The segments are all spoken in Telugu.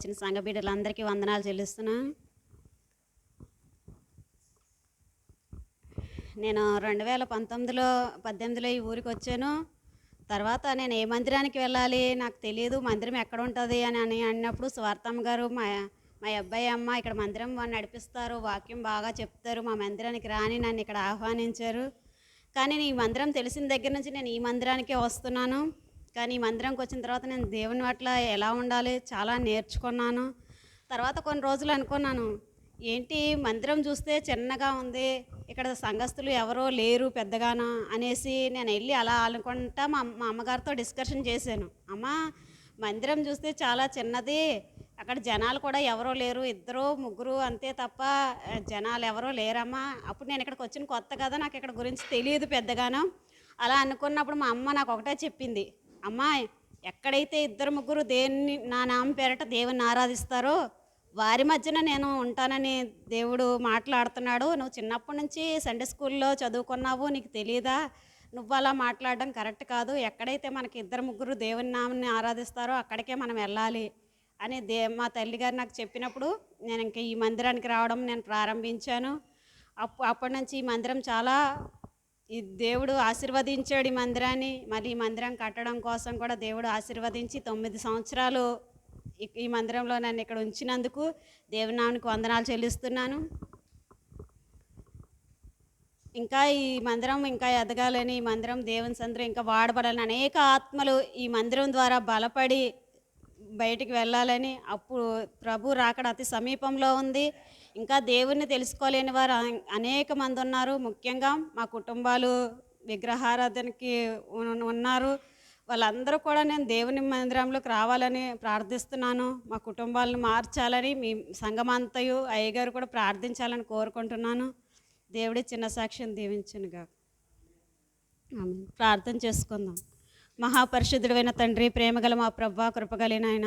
వచ్చిన సంఘ బిడ్డలందరికీ వందనాలు చెల్లిస్తున్నా. నేను రెండు వేల పంతొమ్మిదిలో పద్దెనిమిదిలో ఈ ఊరికి వచ్చాను. తర్వాత నేను ఏ మందిరానికి వెళ్ళాలి నాకు తెలియదు మందిరం ఎక్కడ ఉంటుంది అని అని అన్నప్పుడు స్వార్థమ్మ గారు మా మా అబ్బాయి అమ్మ ఇక్కడ మందిరం వాళ్ళు నడిపిస్తారు వాక్యం బాగా చెప్తారు మా మందిరానికి రాని నన్ను ఇక్కడ ఆహ్వానించారు. కానీ ఈ మందిరం తెలిసిన దగ్గర నుంచి నేను ఈ మందిరానికే వస్తున్నాను. కానీ ఈ మందిరంకి వచ్చిన తర్వాత నేను దేవుని పట్ల ఎలా ఉండాలి చాలా నేర్చుకున్నాను. తర్వాత కొన్ని రోజులు అనుకున్నాను ఏంటి మందిరం చూస్తే చిన్నగా ఉంది ఇక్కడ సంఘస్థులు ఎవరో లేరు పెద్దగానా అనేసి నేను వెళ్ళి అలా అనుకుంటా మా మా అమ్మగారితో డిస్కషన్ చేశాను. అమ్మ మందిరం చూస్తే చాలా చిన్నది అక్కడ జనాలు కూడా ఎవరో లేరు ఇద్దరు ముగ్గురు అంతే తప్ప జనాలు ఎవరో లేరమ్మా అప్పుడు నేను ఇక్కడికి వచ్చిన కొత్త కదా నాకు ఇక్కడ గురించి తెలియదు పెద్దగాను. అలా అనుకున్నప్పుడు మా అమ్మ నాకు ఒకటే చెప్పింది అమ్మా ఎక్కడైతే ఇద్దరు ముగ్గురు దేన్ని నా నామ పేరట దేవుని ఆరాధిస్తారో వారి మధ్యన నేను ఉంటానని దేవుడు మాట్లాడుతున్నాడు. నువ్వు చిన్నప్పటి నుంచి సండే స్కూల్లో చదువుకున్నావు నీకు తెలియదా నువ్వు అలా మాట్లాడడం కరెక్ట్ కాదు. ఎక్కడైతే మనకి ఇద్దరు ముగ్గురు దేవుని నామని ఆరాధిస్తారో అక్కడికే మనం వెళ్ళాలి అని దే మా తల్లిగారు నాకు చెప్పినప్పుడు నేను ఇంకా ఈ మందిరానికి రావడం నేను ప్రారంభించాను. అప్పు అప్పటి నుంచి ఈ మందిరం చాలా ఈ దేవుడు ఆశీర్వదించాడు ఈ మందిరాన్ని. మళ్ళీ ఈ మందిరం కట్టడం కోసం కూడా దేవుడు ఆశీర్వదించి తొమ్మిది సంవత్సరాలు ఈ- ఈ మందిరంలో నన్ను ఇక్కడ ఉంచినందుకు దేవునానికి వందనాలు చెల్లిస్తున్నాను. ఇంకా ఈ మందిరం ఇంకా ఎదగాలని ఈ మందిరం దేవుని సందరం ఇంకా వాడబడాలని అనేక ఆత్మలు ఈ మందిరం ద్వారా బలపడి బయటికి వెళ్ళాలని అప్పుడు ప్రభు రాకడ అతి సమీపంలో ఉంది. ఇంకా దేవుణ్ణి తెలుసుకోలేని వారు అనేక మంది ఉన్నారు. ముఖ్యంగా మా కుటుంబాలు విగ్రహారాధనకి ఉన్నారు. వాళ్ళందరూ కూడా నేను దేవుని మందిరంలోకి రావాలని ప్రార్థిస్తున్నాను. మా కుటుంబాలను మార్చాలని మీ సంగమంతయు అయ్యగారు కూడా ప్రార్థించాలని కోరుకుంటున్నాను. దేవుడి చిన్న సాక్ష్యం దీవించనుగా. ప్రార్థన చేసుకుందాం. మహాపరిశుద్ధుడైన తండ్రి ప్రేమగల మా ప్రభా కృపగలిన ఆయన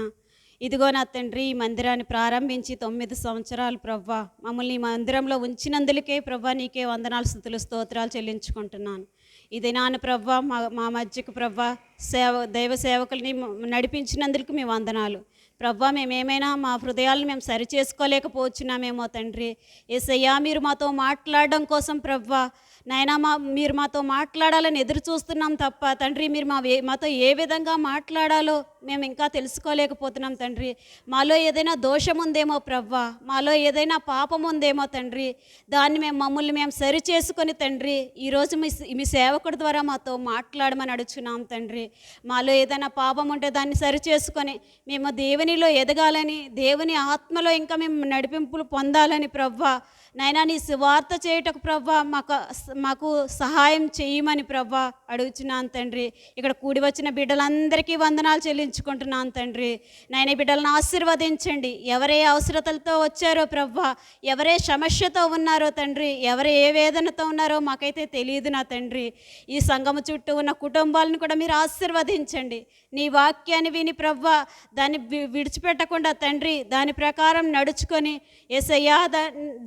ఇదిగో నా తండ్రి ఈ మందిరాన్ని ప్రారంభించి తొమ్మిది సంవత్సరాలు ప్రవ్వా. మమ్మల్ని మందిరంలో ఉంచినందులకే ప్రవ్వా నీకే వందనాలు స్థుతులు స్తోత్రాలు చెల్లించుకుంటున్నాను. ఇది నాన్న ప్రవ్వా మా మా మధ్యకు ప్రవ్వా సేవ దైవ సేవకుల్ని నడిపించినందుకు మీ వందనాలు. ప్రవ్వా మేమేమైనా మా హృదయాలను మేము సరి చేసుకోలేకపోవచ్చున్నామేమో తండ్రి. ఏసయ్యా మీరు మాతో మాట్లాడడం కోసం ప్రవ్వా. నాయనా మా మీరు మాతో మాట్లాడాలని ఎదురు చూస్తున్నాం తప్ప తండ్రి మీరు మా వే- మాతో ఏ విధంగా మాట్లాడాలో మేము ఇంకా తెలుసుకోలేకపోతున్నాం తండ్రి. మాలో ఏదైనా దోషం ఉందేమో ప్రవ్వా మాలో ఏదైనా పాపం ఉందేమో తండ్రి. దాన్ని మేము మమ్మల్ని మేము సరి చేసుకొని తండ్రి ఈరోజు మీ మీ సేవకుడి ద్వారా మాతో మాట్లాడమని అడుగుచున్నాం తండ్రి. మాలో ఏదైనా పాపం ఉంటే దాన్ని సరి చేసుకొని మేము దేవునిలో ఎదగాలని దేవుని ఆత్మలో ఇంకా మేము నడిపింపులు పొందాలని ప్రవ్వా. నైనా నీ సువార్త చేయుటకు ప్రవ్వా మాకు మాకు సహాయం చేయమని ప్రవ్వా అడుగుచున్నాను తండ్రి. ఇక్కడ కూడి వచ్చిన బిడ్డలందరికీ వందనాలు చెల్లించుకుంటున్నాను తండ్రి. నాయన బిడ్డలను ఆశీర్వదించండి. ఎవరే అవసరతలతో వచ్చారో ప్రవ్వా ఎవరే సమస్యతో ఉన్నారో తండ్రి ఎవరు ఏ వేదనతో ఉన్నారో మాకైతే తెలియదు నా తండ్రి. ఈ సంఘము చుట్టూ ఉన్న కుటుంబాలను కూడా మీరు ఆశీర్వదించండి. నీ వాక్యాన్ని విని ప్రవ్వా దాన్ని విడిచిపెట్టకుండా తండ్రి దాని ప్రకారం నడుచుకొని ఏసయ్యా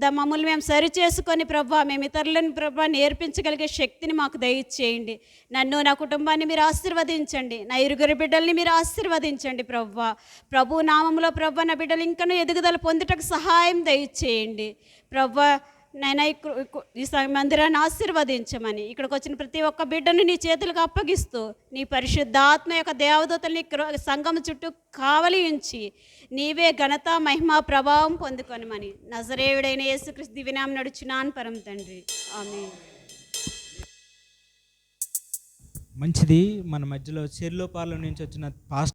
ద మమ్మల్ని మేము సరి చేసుకొని ప్రవ్వా మేము ఇతరులను ప్రభా నేర్పించగలిగే శక్తిని మాకు దయచేయండి. నన్ను నా కుటుంబాన్ని మీరు ఆశీర్వదించండి. నా ఇరుగురు బిడ్డల్ని మీరు ఆశీర్వదించండి ఆశీర్వదించండి ప్రవ్వ. ప్రభు నామంలో ప్రవ్వ నా బిడ్డలు ఇంకనూ ఎదుగుదల పొందుటకు సహాయం దయచేయండి. ప్రవ్వ నైనా ఈ మందిరాన్ని ఆశీర్వదించమని. ఇక్కడికి వచ్చిన ప్రతి ఒక్క బిడ్డను నీ చేతులకు అప్పగిస్తూ నీ పరిశుద్ధాత్మ యొక్క దేవదూతల్ని క్రో- సంఘం చుట్టూ కావలి ఉంచి నీవే ఘనత మహిమ ప్రభావం పొందుకొనమని. నజరేయుడైన యేసుకృష్ణ దివినాం నడుచున్నాను పరం తండ్రి. ఆమె మంచిది మన మధ్యలో చెర్లోపాలెం నుంచి వచ్చిన పాస్ట్